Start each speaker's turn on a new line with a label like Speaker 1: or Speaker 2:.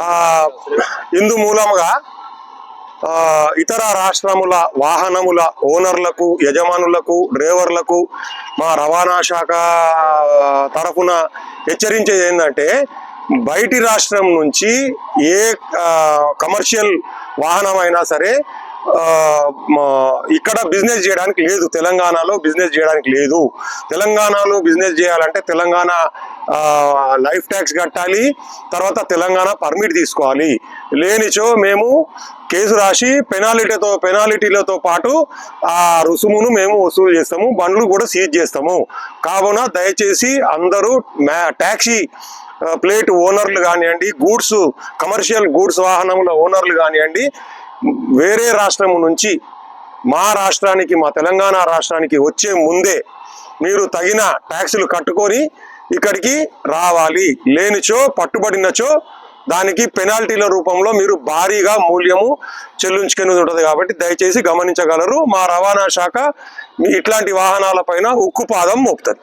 Speaker 1: ఆ, ఇందు మూలముగా ఆ, ఇతర రాష్ట్రముల వాహనముల ఓనర్లకు యజమానులకు డ్రైవర్లకు మా రవాణా శాఖ తరఫున హెచ్చరించేది ఏంటంటే బయటి రాష్ట్రం నుంచి ఏ కమర్షియల్ వాహనం అయినా సరే ఇక్కడ బిజినెస్ చేయడానికి లేదు. తెలంగాణలో బిజినెస్ చేయడానికి లేదు. తెలంగాణలో బిజినెస్ చేయాలంటే తెలంగాణ లైఫ్ ట్యాక్స్ కట్టాలి. తర్వాత తెలంగాణ పర్మిట్ తీసుకోవాలి. లేనిచో మేము కేసు రాసి పెనాలిటీతో పెనాలిటీలతో పాటు ఆ రుసుమును మేము వసూలు చేస్తాము. బండ్లు కూడా సీజ్ చేస్తాము. కావున దయచేసి అందరూ ట్యాక్సీ ప్లేట్ ఓనర్లు కానివ్వండి గూడ్స్ కమర్షియల్ గూడ్స్ వాహనముల ఓనర్లు కానివ్వండి వేరే రాష్ట్రం నుంచి మా రాష్ట్రానికి మా తెలంగాణ రాష్ట్రానికి వచ్చే ముందే మీరు తగిన ట్యాక్సులు కట్టుకొని ఇక్కడికి రావాలి. లేనిచో పట్టుబడినచో దానికి పెనాల్టీల రూపంలో మీరు భారీగా మూల్యము చెల్లించుకునేది ఉంటుంది కాబట్టి దయచేసి గమనించగలరు. మా రవాణా శాఖ మీ ఇట్లాంటి వాహనాలపైన ఉక్కుపాదం మోపుతుంది.